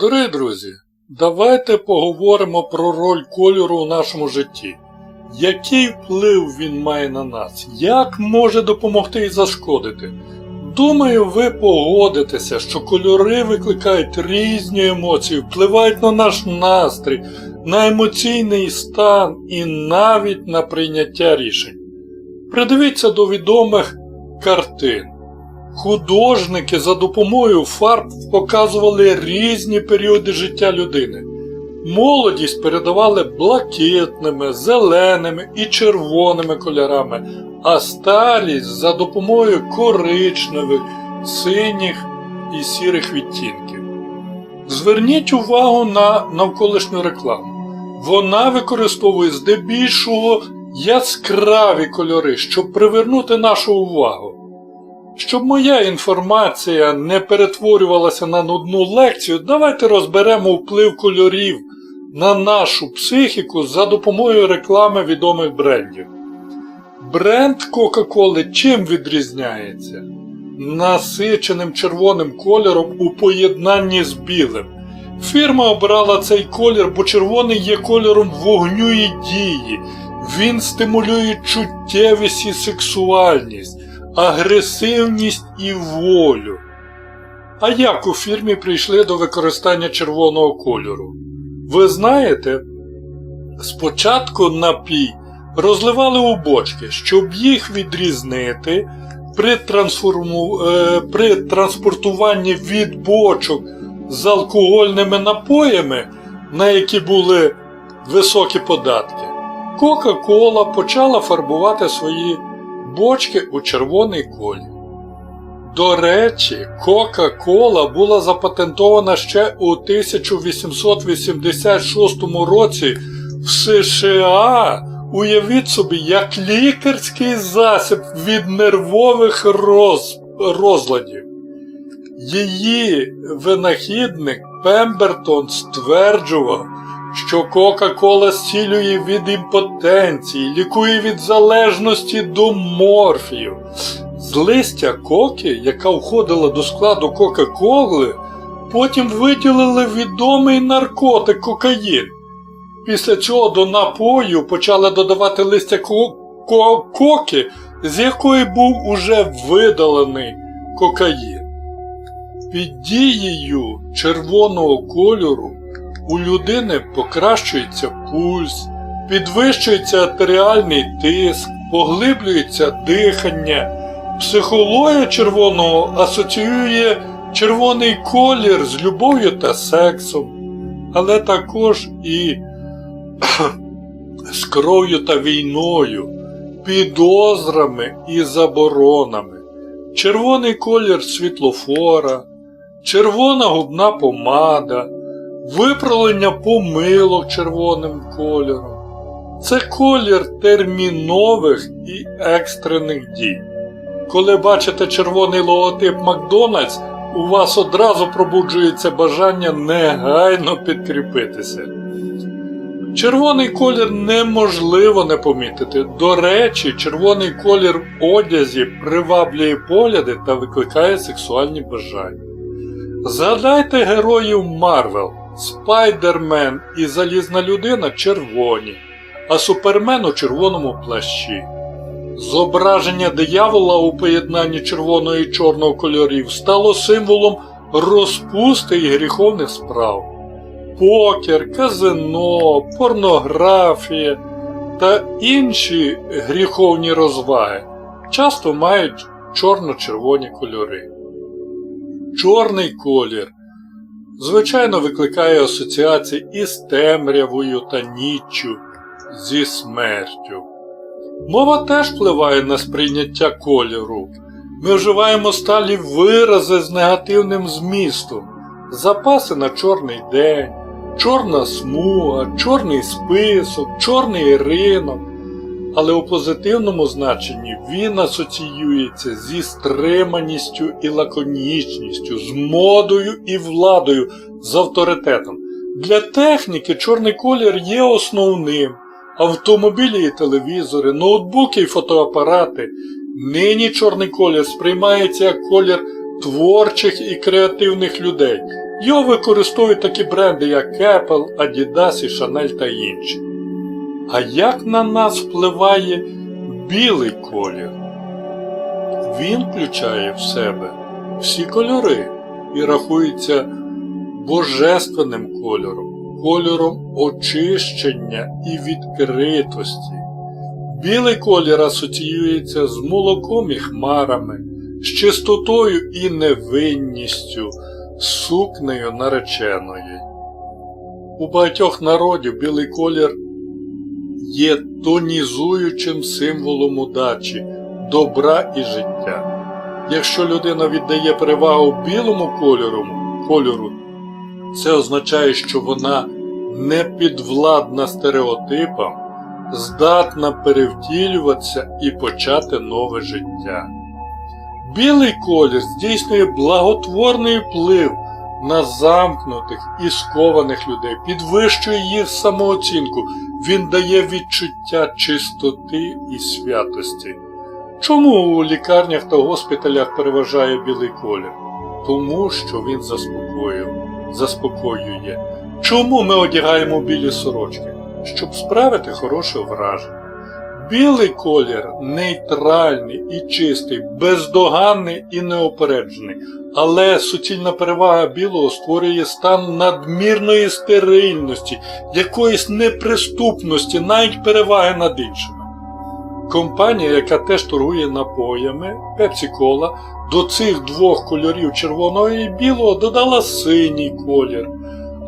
Дорогі друзі, давайте поговоримо про роль кольору у нашому житті. Який вплив він має на нас? Як може допомогти і зашкодити? Думаю, ви погодитеся, що кольори викликають різні емоції, впливають на наш настрій, на емоційний стан і навіть на прийняття рішень. Придивіться до відомих картин. Художники за допомогою фарб показували різні періоди життя людини. Молодість передавали блакитними, зеленими і червоними кольорами, а старість за допомогою коричневих, синіх і сірих відтінків. Зверніть увагу на навколишню рекламу. Вона використовує здебільшого яскраві кольори, щоб привернути нашу увагу. Щоб моя інформація не перетворювалася на нудну лекцію, давайте розберемо вплив кольорів на нашу психіку за допомогою реклами відомих брендів. Бренд Кока-Коли чим відрізняється? Насиченим червоним кольором у поєднанні з білим. Фірма обрала цей колір, бо червоний є кольором вогню і дії. Він стимулює чуттєвість і сексуальність агресивність і волю. А як у фірмі прийшли до використання червоного кольору? Ви знаєте, спочатку напій розливали у бочки, щоб їх відрізнити при, трансформу... е, при транспортуванні від бочок з алкогольними напоями, на які були високі податки. Кока-Кола почала фарбувати свої бочки у червоний колір. До речі, Кока-Кола була запатентована ще у 1886 році в США. Уявіть собі, як лікарський засіб від нервових роз... розладів. Її винахідник Пембертон стверджував, що Кока-Кола зцілює від імпотенції, лікує від залежності до морфію. З листя коки, яка входила до складу Кока-Коли, потім виділили відомий наркотик кокаїн. Після цього до напою почали додавати листя ко- ко- коки, з якої був уже видалений кокаїн. Під дією червоного кольору у людини покращується пульс, підвищується артеріальний тиск, поглиблюється дихання. Психологія червоного асоціює червоний колір з любов'ю та сексом, але також і з кров'ю та війною, підозрами і заборонами. Червоний колір світлофора, червона губна помада виправлення помилок червоним кольором. Це колір термінових і екстрених дій. Коли бачите червоний логотип Макдональдс, у вас одразу пробуджується бажання негайно підкріпитися. Червоний колір неможливо не помітити. До речі, червоний колір одязі приваблює погляди та викликає сексуальні бажання. Згадайте героїв Марвел. Спайдермен і Залізна людина червоні, а Супермен у червоному плащі. Зображення диявола у поєднанні червоного і чорного кольорів стало символом розпусти і гріховних справ. Покер, казино, порнографія та інші гріховні розваги часто мають чорно-червоні кольори. Чорний колір звичайно викликає асоціації із темрявою та ніччю, зі смертю. Мова теж впливає на сприйняття кольору. Ми вживаємо сталі вирази з негативним змістом, запаси на чорний день, чорна смуга, чорний список, чорний ринок. Але у позитивному значенні він асоціюється зі стриманістю і лаконічністю, з модою і владою, з авторитетом. Для техніки чорний колір є основним. Автомобілі і телевізори, ноутбуки і фотоапарати. Нині чорний колір сприймається як колір творчих і креативних людей, Його використовують такі бренди, як Apple, Adidas і Chanel та інші. А як на нас впливає білий колір? Він включає в себе всі кольори і рахується божественним кольором, кольором очищення і відкритості. Білий колір асоціюється з молоком і хмарами, з чистотою і невинністю, сукнею нареченої. У багатьох народів білий колір є тонізуючим символом удачі, добра і життя. Якщо людина віддає перевагу білому кольору, кольору, це означає, що вона не підвладна стереотипам, здатна перевтілюватися і почати нове життя. Білий колір здійснює благотворний вплив на замкнутих і скованих людей, підвищує їх самооцінку, він дає відчуття чистоти і святості. Чому у лікарнях та госпіталях переважає білий колір? Тому що він заспокоює. заспокоює. Чому ми одягаємо білі сорочки? Щоб справити хороше враження. Білий колір нейтральний і чистий, бездоганний і неопереджений, але суцільна перевага білого створює стан надмірної стерильності, якоїсь неприступності, навіть переваги над іншими. Компанія, яка теж торгує напоями Pepsi-Cola, до цих двох кольорів червоного і білого додала синій колір.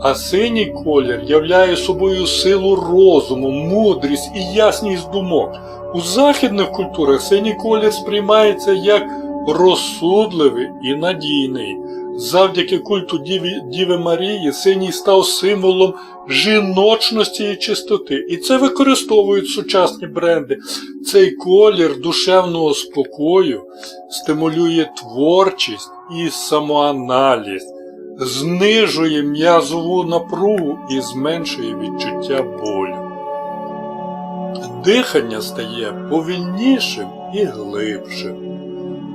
А синій колір являє собою силу розуму, мудрість і ясність думок. У західних культурах синій колір сприймається як розсудливий і надійний. Завдяки культу Діви, Діви Марії синій став символом жіночності і чистоти. І це використовують сучасні бренди. Цей колір душевного спокою стимулює творчість і самоаналіз, знижує м'язову напругу і зменшує відчуття болю. Дихання стає повільнішим і глибшим.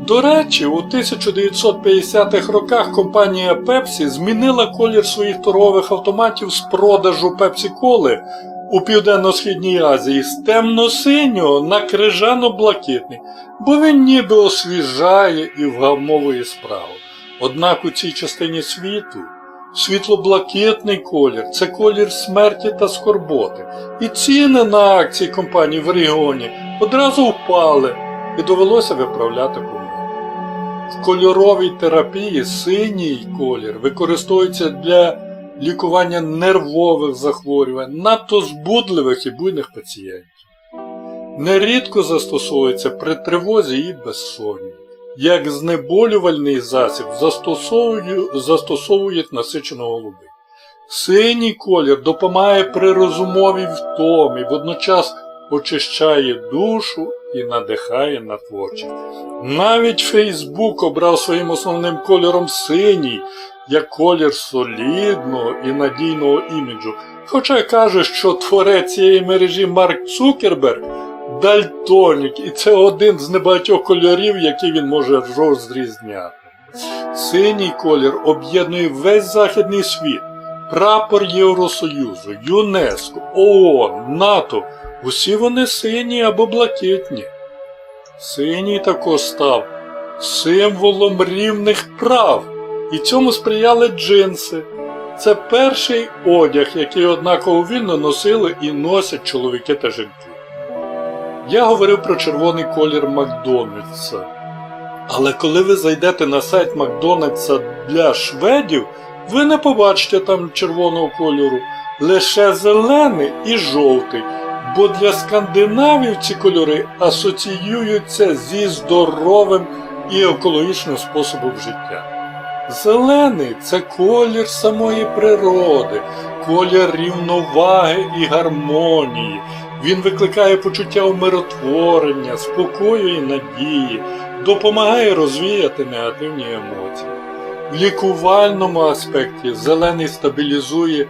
До речі, у 1950-х роках компанія Pepsi змінила колір своїх торгових автоматів з продажу Pepsi-Коли у Південно-Східній Азії з темно-синього на крижано-блакитний, бо він ніби освіжає і вгамовує справу. Однак у цій частині світу світло-блакитний колір це колір смерті та скорботи, і ціни на акції компанії в регіоні одразу впали і довелося виправляти помилки. В кольоровій терапії синій колір використовується для лікування нервових захворювань, надто збудливих і буйних пацієнтів. Нерідко застосовується при тривозі і безсонні. Як знеболювальний засіб застосовують, застосовують насичену голуби. Синій колір допомагає при розумовій втомі, водночас очищає душу і надихає на творчість. Навіть Фейсбук обрав своїм основним кольором синій, як колір солідного і надійного іміджу. Хоча каже, що творець цієї мережі Марк Цукерберг дальтонік, і це один з небагатьох кольорів, які він може розрізняти. Синій колір об'єднує весь західний світ, прапор Євросоюзу, ЮНЕСКО, ООН, НАТО. Усі вони сині або блакитні. Синій також став символом рівних прав, і цьому сприяли джинси. Це перший одяг, який однаково вільно носили і носять чоловіки та жінки. Я говорив про червоний колір Макдональдса. Але коли ви зайдете на сайт Макдональдса для шведів, ви не побачите там червоного кольору, лише зелений і жовтий, бо для скандинавів ці кольори асоціюються зі здоровим і екологічним способом життя. Зелений це колір самої природи, колір рівноваги і гармонії. Він викликає почуття умиротворення, спокою і надії, допомагає розвіяти негативні емоції. В лікувальному аспекті зелений стабілізує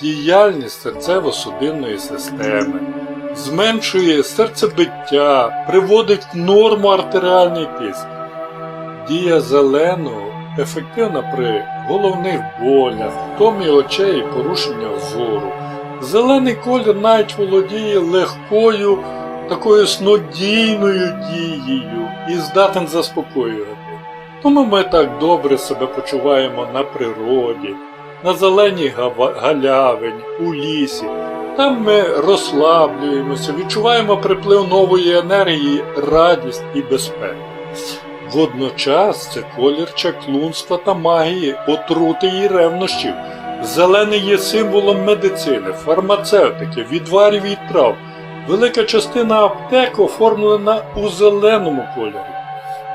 діяльність серцево-судинної системи, зменшує серцебиття, приводить в норму артеріальний тиск. Дія зеленого ефективна при головних болях, втомі очей і порушення зору. Зелений колір навіть володіє легкою, такою снодійною дією і здатен заспокоювати. Тому ми так добре себе почуваємо на природі, на зеленій галявині, у лісі. Там ми розслаблюємося, відчуваємо приплив нової енергії, радість і безпеку. Водночас це колір чаклунства та магії, отрути і ревнощів. Зелений є символом медицини, фармацевтики, відварів і трав. Велика частина аптек оформлена у зеленому кольорі.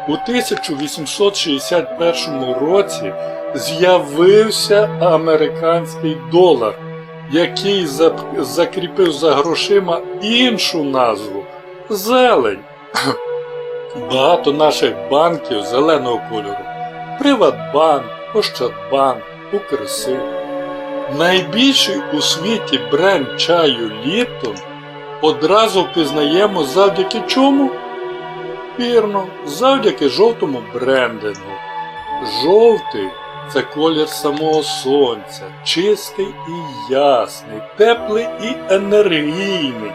У 1861 році з'явився американський долар, який закріпив за грошима іншу назву зелень. Багато наших банків зеленого кольору. Приватбанк, Ощадбанк, Укрсиб. Найбільший у світі бренд чаю Ліптон одразу впізнаємо завдяки чому? Вірно, завдяки жовтому брендингу. Жовтий це колір самого сонця, чистий і ясний, теплий і енергійний.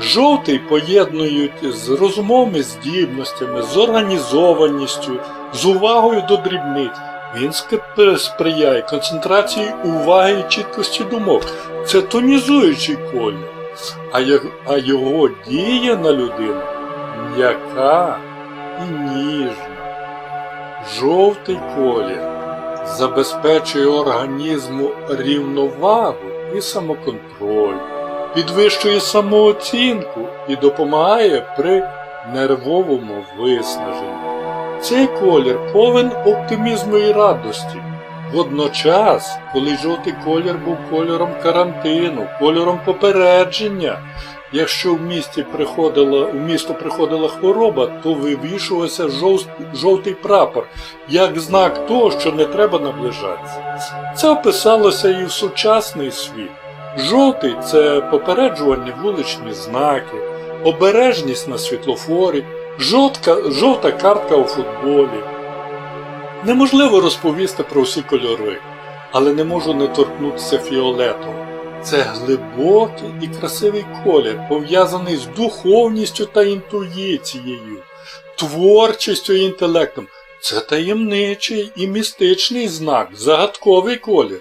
Жовтий поєднують з розумовими здібностями, з організованістю, з увагою до дрібниць. Він сприяє концентрації уваги і чіткості думок. Це тонізуючий колір. А його дія на людину м'яка і ніжна. Жовтий колір забезпечує організму рівновагу і самоконтроль, підвищує самооцінку і допомагає при нервовому виснаженні. Цей колір повен оптимізму і радості. Водночас, коли жовтий колір був кольором карантину, кольором попередження, якщо в місті приходила, в місто приходила хвороба, то вивішувався жовт- жовтий прапор, як знак того, що не треба наближатися. Це описалося і в сучасний світ. Жовтий це попереджувальні вуличні знаки, обережність на світлофорі, жовтка, жовта картка у футболі. Неможливо розповісти про всі кольори, але не можу не торкнутися фіолетового. Це глибокий і красивий колір, пов'язаний з духовністю та інтуїцією, творчістю і інтелектом. Це таємничий і містичний знак, загадковий колір.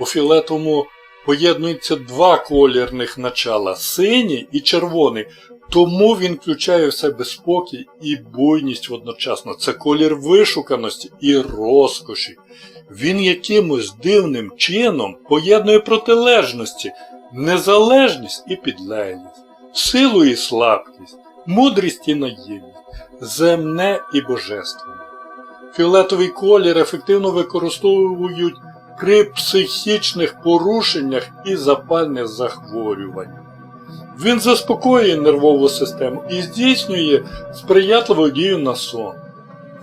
У фіолетовому поєднуються два колірних начала синій і червоний, тому він включає в себе спокій і буйність водночасно. Це колір вишуканості і розкоші. Він якимось дивним чином поєднує протилежності, незалежність і підлеглість, силу і слабкість, мудрість і наївність, земне і божественне. Фіолетовий колір ефективно використовують при психічних порушеннях і запальних захворюваннях. Він заспокоює нервову систему і здійснює сприятливу дію на сон.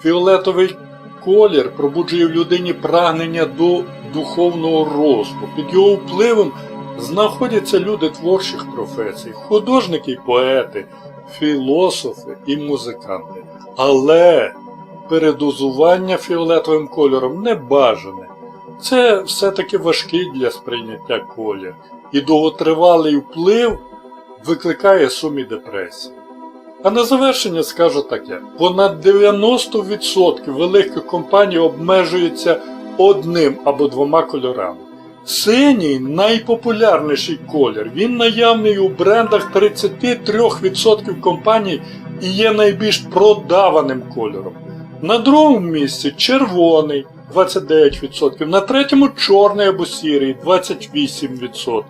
Фіолетовий колір пробуджує в людині прагнення до духовного росту. Під його впливом знаходяться люди творчих професій, художники й поети, філософи і музиканти. Але передозування фіолетовим кольором не бажане. Це все-таки важкий для сприйняття колір, і довготривалий вплив викликає сум і депресію. А на завершення скажу таке: понад 90% великих компаній обмежуються одним або двома кольорами. Синій найпопулярніший колір. Він наявний у брендах 33% компаній і є найбільш продаваним кольором. На другому місці червоний 29%, на третьому чорний або сірий 28%.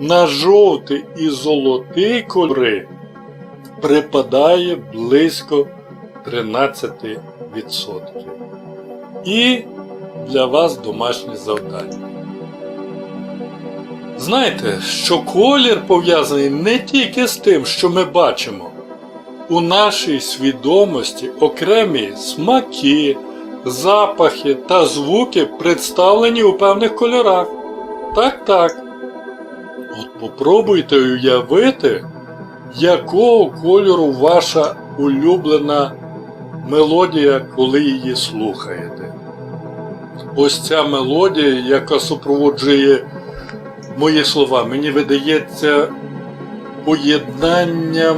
На жовтий і золотий кольори припадає близько 13%. І для вас домашнє завдання. Знаєте, що колір пов'язаний не тільки з тим, що ми бачимо. У нашій свідомості окремі смаки, запахи та звуки представлені у певних кольорах. Так, так. От попробуйте уявити, якого кольору ваша улюблена мелодія, коли її слухаєте. ось ця мелодія, яка супроводжує мої слова, мені видається поєднанням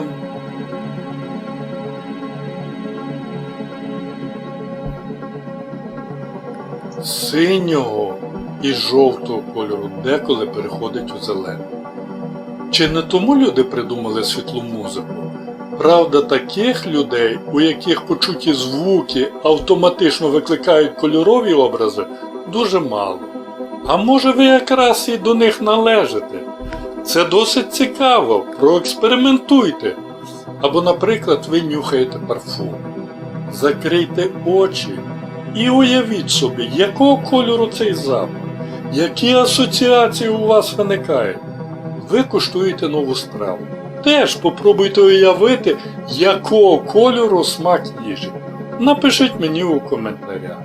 синього і жовтого кольору деколи переходить у зелений. Чи не тому люди придумали світлу музику? Правда, таких людей, у яких почуті звуки автоматично викликають кольорові образи, дуже мало. А може ви якраз і до них належите? Це досить цікаво, проекспериментуйте. Або, наприклад, ви нюхаєте парфум. Закрийте очі і уявіть собі, якого кольору цей запах, які асоціації у вас виникають. Ви куштуєте нову страву. Теж попробуйте уявити, якого кольору смак їжі. Напишіть мені у коментарях.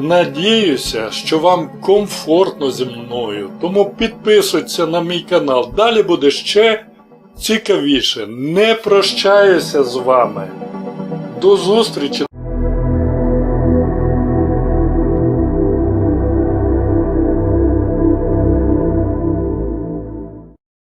Надіюся, що вам комфортно зі мною, тому підписуйтесь на мій канал. Далі буде ще цікавіше. Не прощаюся з вами. До зустрічі!